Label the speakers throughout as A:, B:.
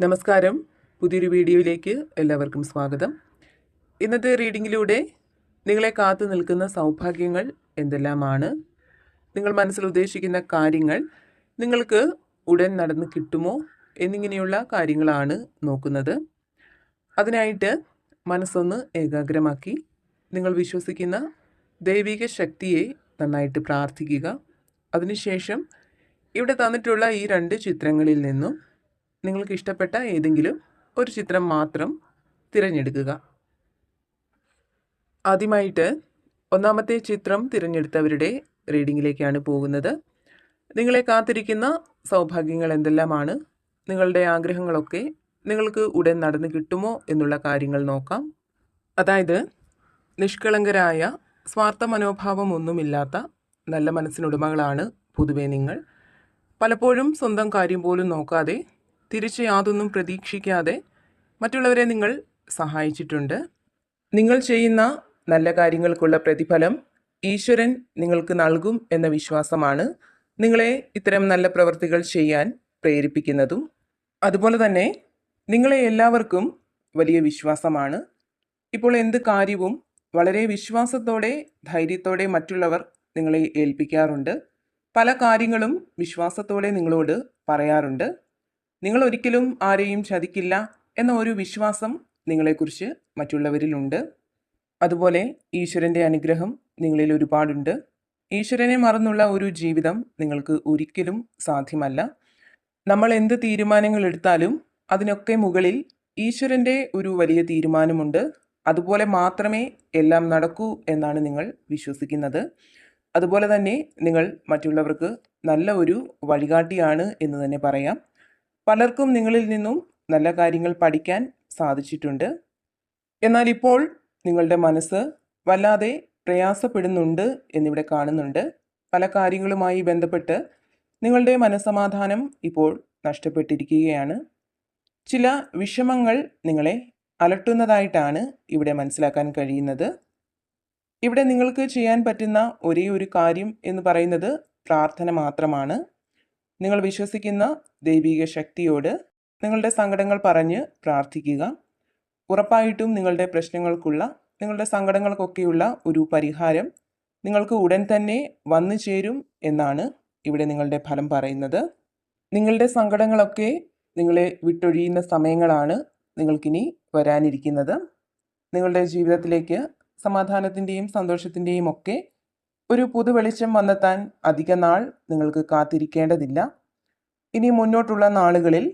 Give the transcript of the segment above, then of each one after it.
A: നമസ്കാരം. പുതിയൊരു വീഡിയോയിലേക്ക് എല്ലാവർക്കും സ്വാഗതം. ഇന്നത്തെ റീഡിങ്ങിലൂടെ നിങ്ങളെ കാത്തു നിൽക്കുന്ന സൗഭാഗ്യങ്ങൾ എന്തെല്ലാമാണ്? നിങ്ങൾ മനസ്സിൽ ഉദ്ദേശിക്കുന്ന കാര്യങ്ങൾ നിങ്ങൾക്ക് ഉടൻ നടന്ന് കിട്ടുമോ എന്നിങ്ങനെയുള്ള കാര്യങ്ങളാണ് നോക്കുന്നത്. അതിനായിട്ട് മനസ്സൊന്ന് ഏകാഗ്രമാക്കി നിങ്ങൾ വിശ്വസിക്കുന്ന ദൈവിക ശക്തിയെ നന്നായിട്ട് പ്രാർത്ഥിക്കുക. അതിനുശേഷം ഇവിടെ തന്നിട്ടുള്ള ഈ രണ്ട് ചിത്രങ്ങളിൽ നിന്നും നിങ്ങൾക്ക് ഇഷ്ടപ്പെട്ട ഏതെങ്കിലും ഒരു ചിത്രം മാത്രം തിരഞ്ഞെടുക്കുക. ആദ്യമായിട്ട് ഒന്നാമത്തെ ചിത്രം തിരഞ്ഞെടുത്തവരുടെ റീഡിങ്ങിലേക്കാണ് പോകുന്നത്. നിങ്ങളെ കാത്തിരിക്കുന്ന സൗഭാഗ്യങ്ങൾ എന്തെല്ലാമാണ്? നിങ്ങളുടെ ആഗ്രഹങ്ങളൊക്കെ നിങ്ങൾക്ക് ഉടൻ നടന്നു കിട്ടുമോ എന്നുള്ള കാര്യങ്ങൾ നോക്കാം. അതായത് നിഷ്കളങ്കരായ സ്വാർത്ഥ മനോഭാവമൊന്നുമില്ലാത്ത നല്ല മനസ്സിനുടമകളാണ് പൊതുവെ നിങ്ങൾ. പലപ്പോഴും സ്വന്തം കാര്യം പോലും നോക്കാതെ തിരിച്ച് യാതൊന്നും പ്രതീക്ഷിക്കാതെ മറ്റുള്ളവരെ നിങ്ങൾ സഹായിച്ചിട്ടുണ്ട്. നിങ്ങൾ ചെയ്യുന്ന നല്ല കാര്യങ്ങൾക്കുള്ള പ്രതിഫലം ഈശ്വരൻ നിങ്ങൾക്ക് നൽകും എന്ന വിശ്വാസമാണ് നിങ്ങളെ ഇത്തരം നല്ല പ്രവൃത്തികൾ ചെയ്യാൻ പ്രേരിപ്പിക്കുന്നതും. അതുപോലെ തന്നെ നിങ്ങളെ എല്ലാവർക്കും വലിയ വിശ്വാസമാണ്. ഇപ്പോൾ എന്ത് കാര്യവും വളരെ വിശ്വാസത്തോടെ ധൈര്യത്തോടെ മറ്റുള്ളവർ നിങ്ങളെ ഏൽപ്പിക്കാറുണ്ട്. പല കാര്യങ്ങളും വിശ്വാസത്തോടെ നിങ്ങളോട് പറയാറുണ്ട്. നിങ്ങൾ ഒരിക്കലും ആരെയും ചതിക്കില്ല എന്ന ഒരു വിശ്വാസം നിങ്ങളെക്കുറിച്ച് മറ്റുള്ളവരിലുണ്ട്. അതുപോലെ ഈശ്വരന്റെ അനുഗ്രഹം നിങ്ങളിൽ ഒരുപാടുണ്ട്. ഈശ്വരനെ മറന്നുള്ള ഒരു ജീവിതം നിങ്ങൾക്ക് ഒരിക്കലും സാധ്യമല്ല. നമ്മൾ എന്ത് തീരുമാനങ്ങൾ എടുത്താലും അതിനൊക്കെ മുകളിൽ ഈശ്വരന്റെ ഒരു വലിയ തീരുമാനമുണ്ട്. അതുപോലെ മാത്രമേ എല്ലാം നടക്കൂ എന്നാണ് നിങ്ങൾ വിശ്വസിക്കുന്നത്. അതുപോലെ തന്നെ നിങ്ങൾ മറ്റുള്ളവർക്ക് നല്ല ഒരു വഴികാട്ടിയാണ് എന്ന് തന്നെ പറയാം. പലർക്കും നിങ്ങളിൽ നിന്നും നല്ല കാര്യങ്ങൾ പഠിക്കാൻ സാധിച്ചിട്ടുണ്ട്. എന്നാൽ ഇപ്പോൾ നിങ്ങളുടെ മനസ്സ് വല്ലാതെ പ്രയാസപ്പെടുന്നുണ്ട് എന്നിവിടെ കാണുന്നുണ്ട്. പല കാര്യങ്ങളുമായി ബന്ധപ്പെട്ട് നിങ്ങളുടെ മനസ്സമാധാനം ഇപ്പോൾ നഷ്ടപ്പെട്ടിരിക്കുകയാണ്. ചില വിഷമങ്ങൾ നിങ്ങളെ അലട്ടുന്നതായിട്ടാണ് ഇവിടെ മനസ്സിലാക്കാൻ കഴിയുന്നത്. ഇവിടെ നിങ്ങൾക്ക് ചെയ്യാൻ പറ്റുന്ന ഒരേ ഒരു കാര്യം എന്ന് പറയുന്നത് പ്രാർത്ഥന മാത്രമാണ്. നിങ്ങൾ വിശ്വസിക്കുന്ന ദൈവിക ശക്തിയോട് നിങ്ങളുടെ സങ്കടങ്ങൾ പറഞ്ഞ് പ്രാർത്ഥിക്കുക. ഉറപ്പായിട്ടും നിങ്ങളുടെ പ്രശ്നങ്ങൾക്കുള്ള നിങ്ങളുടെ സങ്കടങ്ങൾക്കൊക്കെയുള്ള ഒരു പരിഹാരം നിങ്ങൾക്ക് ഉടൻ തന്നെ വന്നു ചേരും എന്നാണ് ഇവിടെ നിങ്ങളുടെ ഫലം പറയുന്നത്. നിങ്ങളുടെ സങ്കടങ്ങളൊക്കെ നിങ്ങളെ വിട്ടൊഴിയുന്ന സമയങ്ങളാണ് നിങ്ങൾക്കിനി വരാനിരിക്കുന്നത്. നിങ്ങളുടെ ജീവിതത്തിലേക്ക് സമാധാനത്തിന്റെയും സന്തോഷത്തിന്റെയും ഒക്കെ ഒരു പുതു വെളിച്ചം വന്നെത്താൻ അധിക നാൾ നിങ്ങൾക്ക് കാത്തിരിക്കേണ്ടതില്ല. ഇനി മുന്നോട്ടുള്ള നാളുകളിൽ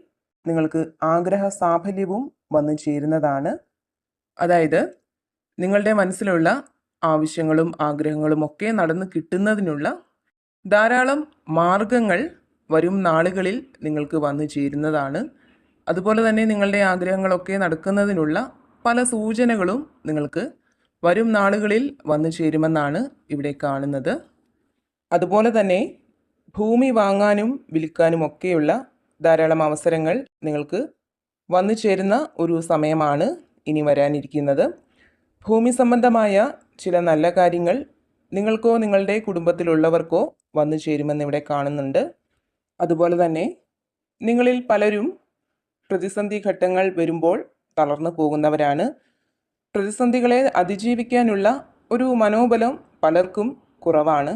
A: നിങ്ങൾക്ക് ആഗ്രഹ സാഫല്യവും വന്നു ചേരുന്നതാണ്. അതായത് നിങ്ങളുടെ മനസ്സിലുള്ള ആവശ്യങ്ങളും ആഗ്രഹങ്ങളും ഒക്കെ നടന്നു കിട്ടുന്നതിനുള്ള ധാരാളം മാർഗങ്ങൾ വരും നാളുകളിൽ നിങ്ങൾക്ക് വന്നു ചേരുന്നതാണ്. അതുപോലെ തന്നെ നിങ്ങളുടെ ആഗ്രഹങ്ങളൊക്കെ നടക്കുന്നതിനുള്ള പല സൂചനകളും നിങ്ങൾക്ക് വരും നാളുകളിൽ വന്നു ചേരുമെന്നാണ് ഇവിടെ കാണുന്നത്. അതുപോലെ തന്നെ ഭൂമി വാങ്ങാനും വിൽക്കാനും ഒക്കെയുള്ള ധാരാളം അവസരങ്ങൾ നിങ്ങൾക്ക് വന്നു ചേരുന്ന ഒരു സമയമാണ് ഇനി വരാനിരിക്കുന്നത്. ഭൂമി സംബന്ധമായ ചില നല്ല കാര്യങ്ങൾ നിങ്ങൾക്കോ നിങ്ങളുടെ കുടുംബത്തിലുള്ളവർക്കോ വന്നു ചേരുമെന്ന് ഇവിടെ കാണുന്നുണ്ട്. അതുപോലെ തന്നെ നിങ്ങളിൽ പലരും പ്രതിസന്ധി ഘട്ടങ്ങൾ വരുമ്പോൾ തളർന്നു പോകുന്നവരാണ്. പ്രതിസന്ധികളെ അതിജീവിക്കാനുള്ള ഒരു മനോബലം പലർക്കും കുറവാണ്.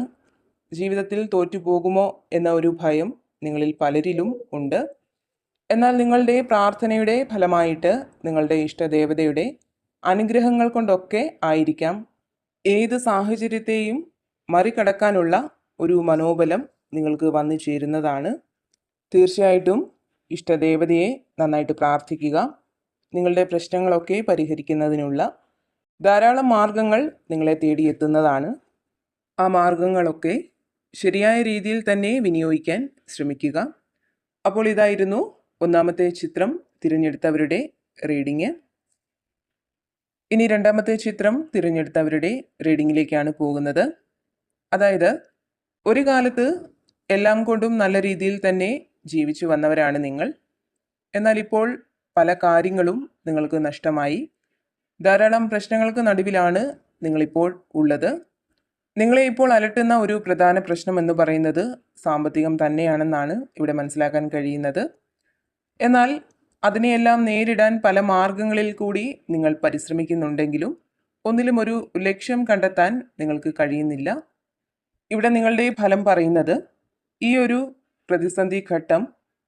A: ജീവിതത്തിൽ തോറ്റുപോകുമോ എന്ന ഒരു ഭയം നിങ്ങളിൽ പലരിലും ഉണ്ട്. എന്നാൽ നിങ്ങളുടെ പ്രാർത്ഥനയുടെ ഫലമായിട്ട് നിങ്ങളുടെ ഇഷ്ടദേവതയുടെ അനുഗ്രഹങ്ങൾ കൊണ്ടൊക്കെ ആയിരിക്കാം. ഏത് സാഹചര്യത്തെയും മറികടക്കാനുള്ള ഒരു മനോബലം നിങ്ങൾക്ക് വന്നു ചേരുന്നതാണ്. തീർച്ചയായിട്ടും ഇഷ്ടദേവതയെ നന്നായിട്ട് പ്രാർത്ഥിക്കുക. നിങ്ങളുടെ പ്രശ്നങ്ങളൊക്കെ പരിഹരിക്കുന്നതിനുള്ള ധാരാളം മാർഗങ്ങൾ നിങ്ങളെ തേടിയെത്തുന്നതാണ്. ആ മാർഗങ്ങളൊക്കെ ശരിയായ രീതിയിൽ തന്നെ വിനിയോഗിക്കാൻ ശ്രമിക്കുക. അപ്പോൾ ഇതായിരുന്നു ഒന്നാമത്തെ ചിത്രം തിരഞ്ഞെടുത്തവരുടെ റീഡിങ്. ഇനി രണ്ടാമത്തെ ചിത്രം തിരഞ്ഞെടുത്തവരുടെ റീഡിങ്ങിലേക്കാണ് പോകുന്നത്. അതായത് ഒരു കാലത്ത് എല്ലാം കൊണ്ടും നല്ല രീതിയിൽ തന്നെ ജീവിച്ചു വന്നവരാണ് നിങ്ങൾ. എന്നാൽ ഇപ്പോൾ പല കാര്യങ്ങളും നിങ്ങൾക്ക് നഷ്ടമായി. ധാരാളം പ്രശ്നങ്ങൾക്ക് നടുവിലാണ് നിങ്ങളിപ്പോൾ ഉള്ളത്. നിങ്ങളെ ഇപ്പോൾ അലട്ടുന്ന ഒരു പ്രധാന പ്രശ്നം എന്ന് പറയുന്നത് സാമ്പത്തികം തന്നെയാണെന്നാണ് ഇവിടെ മനസ്സിലാക്കാൻ കഴിയുന്നത്. എന്നാൽ അതിനെയെല്ലാം നേരിടാൻ പല മാർഗങ്ങളിൽ കൂടി നിങ്ങൾ പരിശ്രമിക്കുന്നുണ്ടെങ്കിലും ഒന്നിലും ഒരു ലക്ഷ്യം കണ്ടെത്താൻ നിങ്ങൾക്ക് കഴിയുന്നില്ല. ഇവിടെ നിങ്ങളുടെ ഫലം പറയുന്നത് ഈ ഒരു പ്രതിസന്ധി ഘട്ടം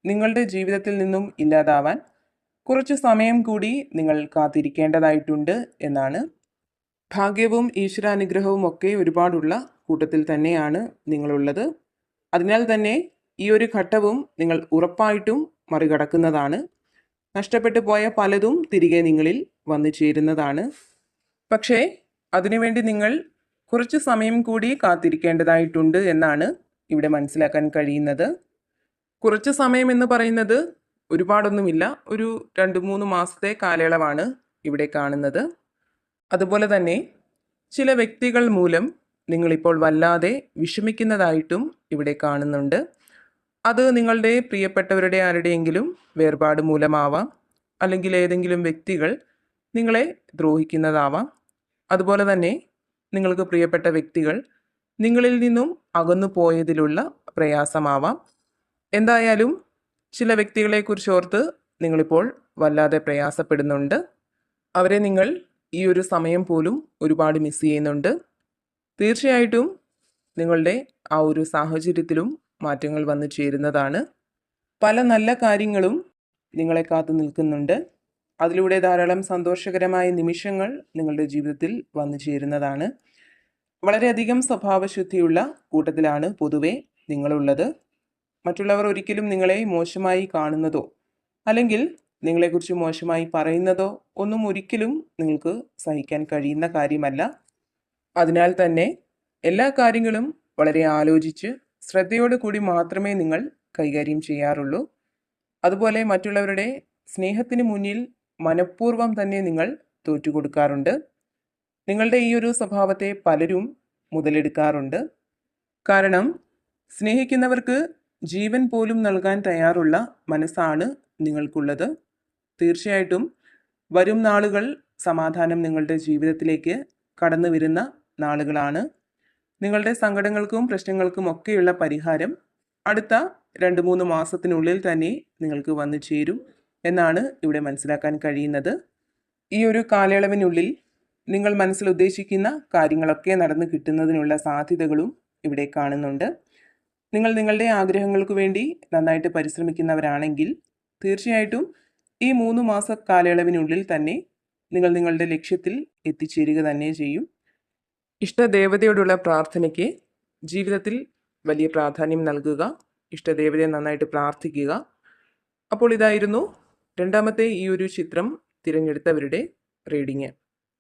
A: നിങ്ങളുടെ ജീവിതത്തിൽ നിന്നും ഇല്ലാതാവാൻ കുറച്ച് സമയം കൂടി നിങ്ങൾ കാത്തിരിക്കേണ്ടതായിട്ടുണ്ട് എന്നാണ്. ഭാഗ്യവും ഈശ്വരാനുഗ്രഹവും ഒക്കെ ഒരുപാടുള്ള കൂട്ടത്തിൽ തന്നെയാണ് നിങ്ങളുള്ളത്. അതിനാൽ തന്നെ ഈ ഒരു ഘട്ടവും നിങ്ങൾ ഉറപ്പായിട്ടും മറികടക്കുന്നതാണ്. നഷ്ടപ്പെട്ടു പോയ പലതും തിരികെ നിങ്ങളിൽ വന്നു ചേരുന്നതാണ്. പക്ഷേ അതിനുവേണ്ടി നിങ്ങൾ കുറച്ച് സമയം കൂടി കാത്തിരിക്കേണ്ടതായിട്ടുണ്ട് എന്നാണ് ഇവിടെ മനസ്സിലാക്കാൻ കഴിയുന്നത്. കുറച്ച് സമയം എന്ന് പറയുന്നത് ഒരുപാടൊന്നുമില്ല. ഒരു രണ്ട് മൂന്ന് മാസത്തെ കാലയളവാണ് ഇവിടെ കാണുന്നത്. അതുപോലെ തന്നെ ചില വ്യക്തികൾ മൂലം നിങ്ങളിപ്പോൾ വല്ലാതെ വിഷമിക്കുന്നതായിട്ടും ഇവിടെ കാണുന്നുണ്ട്. അത് നിങ്ങളുടെ പ്രിയപ്പെട്ടവരുടെ ആരുടെയെങ്കിലും വേർപാട് മൂലമാവാം. അല്ലെങ്കിൽ ഏതെങ്കിലും വ്യക്തികൾ നിങ്ങളെ ദ്രോഹിക്കുന്നതാവാം. അതുപോലെ തന്നെ നിങ്ങൾക്ക് പ്രിയപ്പെട്ട വ്യക്തികൾ നിങ്ങളിൽ നിന്നും അകന്നു പോയതിലുള്ള പ്രയാസമാവാം. എന്തായാലും ചില വ്യക്തികളെക്കുറിച്ച് ഓർത്ത് നിങ്ങളിപ്പോൾ വല്ലാതെ പ്രയാസപ്പെടുന്നുണ്ട്. അവരെ നിങ്ങൾ ഈ ഒരു സമയം പോലും ഒരുപാട് മിസ് ചെയ്യുന്നുണ്ട്. തീർച്ചയായിട്ടും നിങ്ങളുടെ ആ ഒരു സാഹചര്യത്തിലും മാറ്റങ്ങൾ വന്നു ചേരുന്നതാണ്. പല നല്ല കാര്യങ്ങളും നിങ്ങളെ കാത്തു നിൽക്കുന്നുണ്ട്. അതിലൂടെ ധാരാളം സന്തോഷകരമായ നിമിഷങ്ങൾ നിങ്ങളുടെ ജീവിതത്തിൽ വന്നു ചേരുന്നതാണ്. വളരെയധികം സ്വഭാവശുദ്ധിയുള്ള കൂട്ടത്തിലാണ് പൊതുവെ നിങ്ങളുള്ളത്. മറ്റുള്ളവർ ഒരിക്കലും നിങ്ങളെ മോശമായി കാണുന്നതോ അല്ലെങ്കിൽ നിങ്ങളെക്കുറിച്ച് മോശമായി പറയുന്നതോ ഒന്നും ഒരിക്കലും നിങ്ങൾക്ക് സഹിക്കാൻ കഴിയുന്ന കാര്യമല്ല. അതിനാൽ തന്നെ എല്ലാ കാര്യങ്ങളും വളരെ ആലോചിച്ച് ശ്രദ്ധയോടു കൂടി മാത്രമേ നിങ്ങൾ കൈകാര്യം ചെയ്യാറുള്ളൂ. അതുപോലെ മറ്റുള്ളവരുടെ സ്നേഹത്തിന് മുന്നിൽ മനഃപൂർവം തന്നെ നിങ്ങൾ തോറ്റുകൊടുക്കാറുണ്ട്. നിങ്ങളുടെ ഈ ഒരു സ്വഭാവത്തെ പലരും മുതലെടുക്കാറുണ്ട്. കാരണം സ്നേഹിക്കുന്നവർക്ക് ജീവൻ പോലും നൽകാൻ തയ്യാറുള്ള മനസ്സാണ് നിങ്ങൾക്കുള്ളത്. തീർച്ചയായിട്ടും വരും നാളുകൾ സമാധാനം നിങ്ങളുടെ ജീവിതത്തിലേക്ക് കടന്നു വരുന്ന നാളുകളാണ്. നിങ്ങളുടെ സങ്കടങ്ങൾക്കും പ്രശ്നങ്ങൾക്കും ഒക്കെയുള്ള പരിഹാരം അടുത്ത രണ്ട് മൂന്ന് മാസത്തിനുള്ളിൽ തന്നെ നിങ്ങൾക്ക് വന്നു ചേരും എന്നാണ് ഇവിടെ മനസ്സിലാക്കാൻ കഴിയുന്നത്. ഈ ഒരു കാലയളവിനുള്ളിൽ നിങ്ങൾ മനസ്സിൽ ഉദ്ദേശിക്കുന്ന കാര്യങ്ങളൊക്കെ നടന്നു കിട്ടുന്നതിനുള്ള സാധ്യതകളും ഇവിടെ കാണുന്നുണ്ട്. നിങ്ങൾ നിങ്ങളുടെ ആഗ്രഹങ്ങൾക്ക് വേണ്ടി നന്നായിട്ട് പരിശ്രമിക്കുന്നവരാണെങ്കിൽ തീർച്ചയായിട്ടും ഈ മൂന്ന് മാസ കാലയളവിനുള്ളിൽ തന്നെ നിങ്ങൾ നിങ്ങളുടെ ലക്ഷ്യത്തിൽ എത്തിച്ചേരുക തന്നെ ചെയ്യും. ഇഷ്ടദേവതയോടുള്ള പ്രാർത്ഥനയ്ക്ക് ജീവിതത്തിൽ വലിയ പ്രാധാന്യം നൽകുക. ഇഷ്ടദേവതയെ നന്നായിട്ട് പ്രാർത്ഥിക്കുക. അപ്പോൾ ഇതായിരുന്നു രണ്ടാമത്തെ ഈ ഒരു ചിത്രം തിരഞ്ഞെടുത്തവരുടെ റീഡിങ്.